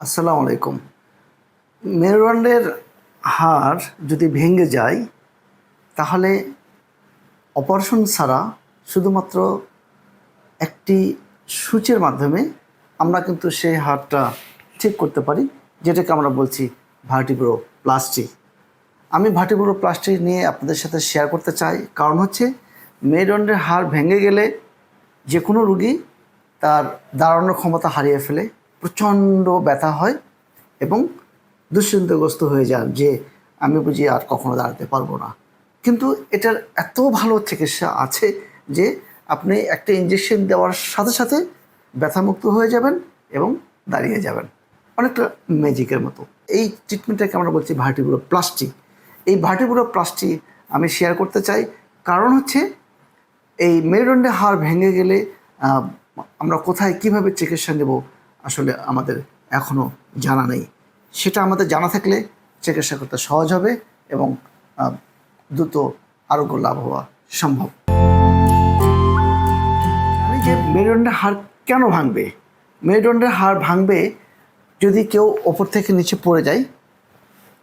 আসসালামু আলাইকুম। মেরুদণ্ডের হাড় যদি ভেঙে যায়, তাহলে অপারেশন ছাড়া শুধুমাত্র একটি সূচের মাধ্যমে আমরা কিন্তু সেই হাড়টা ঠিক করতে পারি, যেটাকে আমরা বলছি ভার্টিব্রো প্লাস্টি আমি ভার্টিব্রো প্লাস্টিক নিয়ে আপনাদের সাথে শেয়ার করতে চাই, কারণ হচ্ছে মেরুদণ্ডের হাড় ভেঙে গেলে যে কোনো রুগী তার দাঁড়ানোর ক্ষমতা হারিয়ে ফেলে। প্রচণ্ড ব্যথা হয় এবং দুশ্চিন্তাগ্রস্ত হয়ে যান যে আমি বুঝি আর কখনো দাঁড়াতে পারব না। কিন্তু এটার এত ভালো চিকিৎসা আছে যে আপনি একটা ইঞ্জেকশন দেওয়ার সাথে সাথে ব্যথামুক্ত হয়ে যাবেন এবং দাঁড়িয়ে যাবেন। অনেকটা ম্যাজিকের মতো। এই ট্রিটমেন্টটাকে আমরা বলছি ভার্টিব্রো প্লাস্টিক এই ভার্টিব্রো প্লাস্টিক আমি শেয়ার করতে চাই। কারণ হচ্ছে এই মেরুদণ্ডে হাড় ভেঙে গেলে আমরা কোথায় কীভাবে চিকিৎসা নেব আসলে আমাদের এখনও জানা নেই। সেটা আমাদের জানা থাকলে চিকিৎসা করতে সহজ হবে এবং দ্রুত আরোগ্য লাভ হওয়া সম্ভব। যে মেরুদণ্ডের হাড় কেন ভাঙবে? মেরুদণ্ডের হাড় ভাঙবে যদি কেউ ওপর থেকে নিচে পড়ে যায়,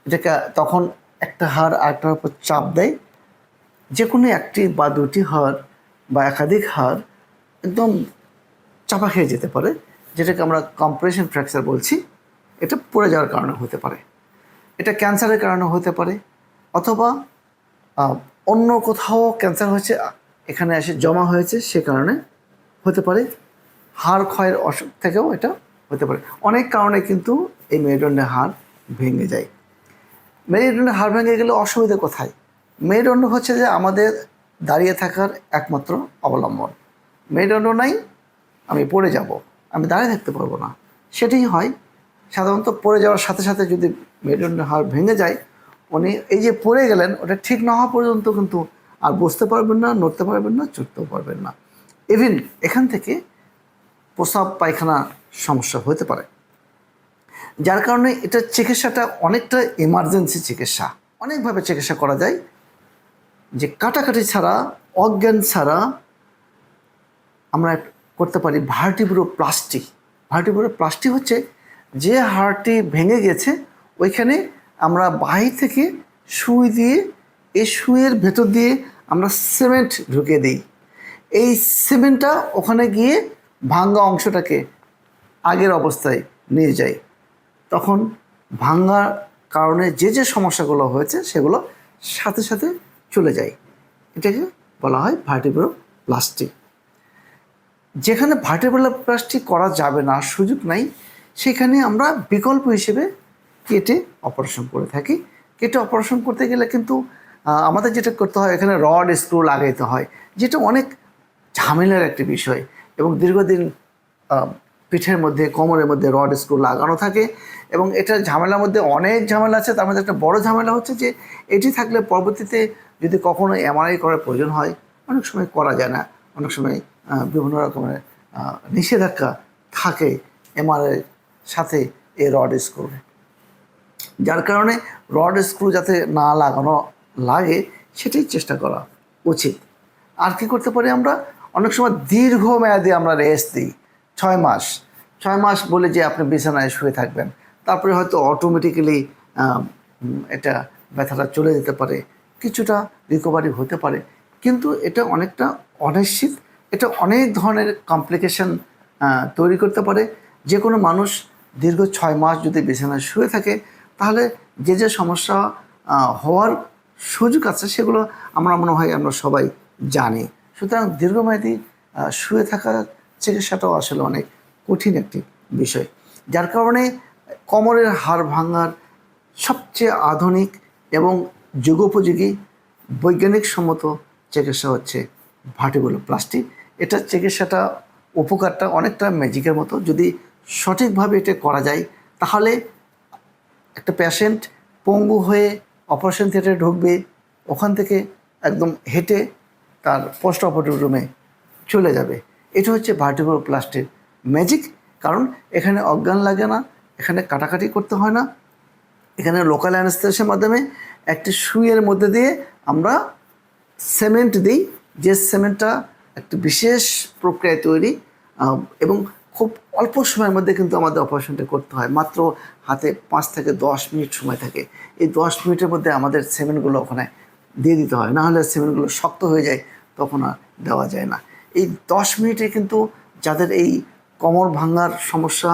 এটাকে তখন একটা হাড় আরেকটার উপর চাপ দেয়। যে কোনো একটি বা দুটি হাড় বা একাধিক হাড় একদম চাপা খেয়ে যেতে পারে। যেটাকে আমরা কম্প্রেশন ফ্র্যাকচার বলছি, এটা পড়ে যাওয়ার কারণে হতে পারে। এটা ক্যান্সারের কারণে হতে পারে, অথবা অন্য কোথাও ক্যান্সার হয়েছে, এখানে এসে জমা হয়েছে, সে কারণে হতে পারে। হাড় ক্ষয়ের অসুখ থেকেও এটা হতে পারে। অনেক কারণে কিন্তু এই মেরুদণ্ডের হাড় ভেঙে যায়। মেরুদণ্ডের হাড় ভেঙে গেলে অসুবিধা কোথায়? মেরুদণ্ড হচ্ছে যে আমাদের দাঁড়িয়ে থাকার একমাত্র অবলম্বন। মেরুদণ্ড নাই, আমি পড়ে যাব। আমি দাঁড়িয়ে থাকতে পারব না। সেটাই হয়। সাধারণত পড়ে যাওয়ার সাথে সাথে যদি মেরুদণ্ডের হাড় ভেঙে যায়, উনি এই যে পড়ে গেলেন, ওটা ঠিক না হওয়া পর্যন্ত কিন্তু আর বসতে পারবেন না, নড়তে পারবেন না, চড়তেও পারবেন না। ইভিন এখান থেকে প্রসাব পায়খানা সমস্যা হতে পারে। যার কারণে এটা চিকিৎসাটা অনেকটা এমার্জেন্সি চিকিৎসা। অনেকভাবে চিকিৎসা করা যায়। যে কাটাকাটি ছাড়া, অজ্ঞান ছাড়া আমরা করতে পারি ভার্টিব্রো প্লাস্টিক। ভার্টিব্রো প্লাস্টিক হচ্ছে যে হাড়টি ভেঙে গেছে, ওইখানে আমরা বাহির থেকে সুই দিয়ে এই সুইয়ের ভেতর দিয়ে আমরা সিমেন্ট ঢুকে দিই। এই সিমেন্টটা ওখানে গিয়ে ভাঙ্গা অংশটাকে আগের অবস্থায় নিয়ে যায় তখন ভাঙ্গার কারণে যে যে সমস্যাগুলো হয়েছে সেগুলো সাথে সাথে চলে যায়। এটাকে বলা হয় ভার্টিব্রো প্লাস্টিক। যেখানে ভার্টিব্রাল প্লাস্টিক করা যাবে না, সুযোগ নাই, সেখানে আমরা বিকল্প হিসেবে কেটে অপারেশন করে থাকি। কেটে অপারেশন করতে গেলে কিন্তু আমাদের যেটা করতে হয়, এখানে রড স্ক্রু লাগাইতে হয়, যেটা অনেক ঝামেলার একটি বিষয় এবং দীর্ঘদিন পিঠের মধ্যে, কোমরের মধ্যে রড স্ক্রু লাগানো থাকে এবং এটা ঝামেলার মধ্যে অনেক ঝামেলা আছে। তার মধ্যে একটা বড় ঝামেলা হচ্ছে যে, এটি থাকলে পরবর্তীতে যদি কখনো এমআরআই করার প্রয়োজন হয়, অনেক সময় করা যায় না, অনেক সময় বিভিন্ন রকমের নিষেধাজ্ঞা থাকে এমআরআই সাথে এই রড স্ক্রু যার কারণে রড স্ক্রু যাতে না লাগানো লাগে, সেটাই চেষ্টা করা উচিত। আর কি করতে পারি আমরা? অনেক সময় দীর্ঘ মেয়াদে আমরা রেস্ট দিই, ছয় মাস। ছয় মাস বলে যে আপনি বিছানায় শুয়ে থাকবেন, তারপরে হয়তো অটোমেটিক্যালি এটা ব্যথাটা চলে যেতে পারে, কিছুটা রিকভারি হতে পারে। কিন্তু এটা অনেকটা অনিশ্চিত এটা অনেক ধরনের কমপ্লিকেশন তৈরি করতে পারে। যে কোনো মানুষ দীর্ঘ ছয় মাস যদি বিছানায় শুয়ে থাকে, তাহলে যে যে সমস্যা হওয়ার সুযোগ আছে, সেগুলো আমরা মনে হয় আমরা সবাই জানি। সুতরাং দীর্ঘমেয়াদী শুয়ে থাকা চিকিৎসাটাও আসলে অনেক কঠিন একটি বিষয়। যার কারণে কোমরের হাড় ভাঙার সবচেয়ে আধুনিক এবং যুগোপযোগী বৈজ্ঞানিক সম্মত চিকিৎসা হচ্ছে ভার্টিবুলো প্লাস্টিক এটা চিকিৎসাটা উপকারটা অনেকটা ম্যাজিকের মতো। যদি সঠিকভাবে এটা করা যায়, তাহলে একটা পেশেন্ট পঙ্গু হয়ে অপারেশন থিয়েটারে ঢুকবে, ওখান থেকে একদম হেঁটে তার পোস্ট অপারেটিভ রুমে চলে যাবে। এটা হচ্ছে ভার্টিবল প্লাস্টিক ম্যাজিক কারণ এখানে অজ্ঞান লাগে না, এখানে কাটাকাটি করতে হয় না। এখানে লোকাল অ্যানেস্থেসিয়ার মাধ্যমে একটি সুইয়ের মধ্যে দিয়ে আমরা সিমেন্ট দিই যে সিমেন্টটা একটি বিশেষ প্রক্রিয়ায় তৈরি এবং খুব অল্প সময়ের মধ্যে কিন্তু আমাদের অপারেশনটা করতে হয়। মাত্র হাতে পাঁচ থেকে দশ মিনিট সময় থাকে। এই দশ মিনিটের মধ্যে আমাদের সেমেন্টগুলো ওখানে দিয়ে দিতে হয়। না হলে সেমেন্টগুলো শক্ত হয়ে যায়, তখন আর দেওয়া যায় না। এই দশ মিনিটে কিন্তু যাদের এই কোমর ভাঙার সমস্যা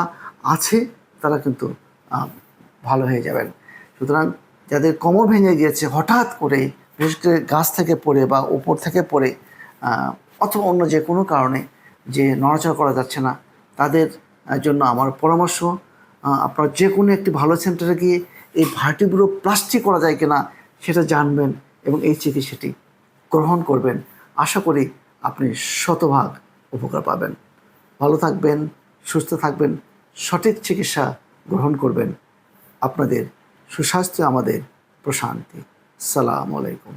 আছে, তারা কিন্তু ভালো হয়ে যাবেন। সুতরাং যাদের কোমর ভেঙে গিয়েছে, হঠাৎ করে বিশেষ গাছ থেকে পড়ে বা উপর থেকে পড়ে অথবা অন্য যে কোনো কারণে যে নড়াচড়া করা যাচ্ছে না, তাদের জন্য আমার পরামর্শ আপনার যে কোনো একটি ভালো সেন্টারে গিয়ে এই ভার্টিব্রো প্লাস্টিক করা যায় কিনা সেটা জানবেন এবং এই চিকিৎসাটি গ্রহণ করবেন। আশা করি আপনি শতভাগ উপকার পাবেন। ভালো থাকবেন, সুস্থ থাকবেন, সঠিক চিকিৎসা গ্রহণ করবেন। আপনাদের সুস্বাস্থ্য, আমাদের প্রশান্তি। সালামু আলাইকুম।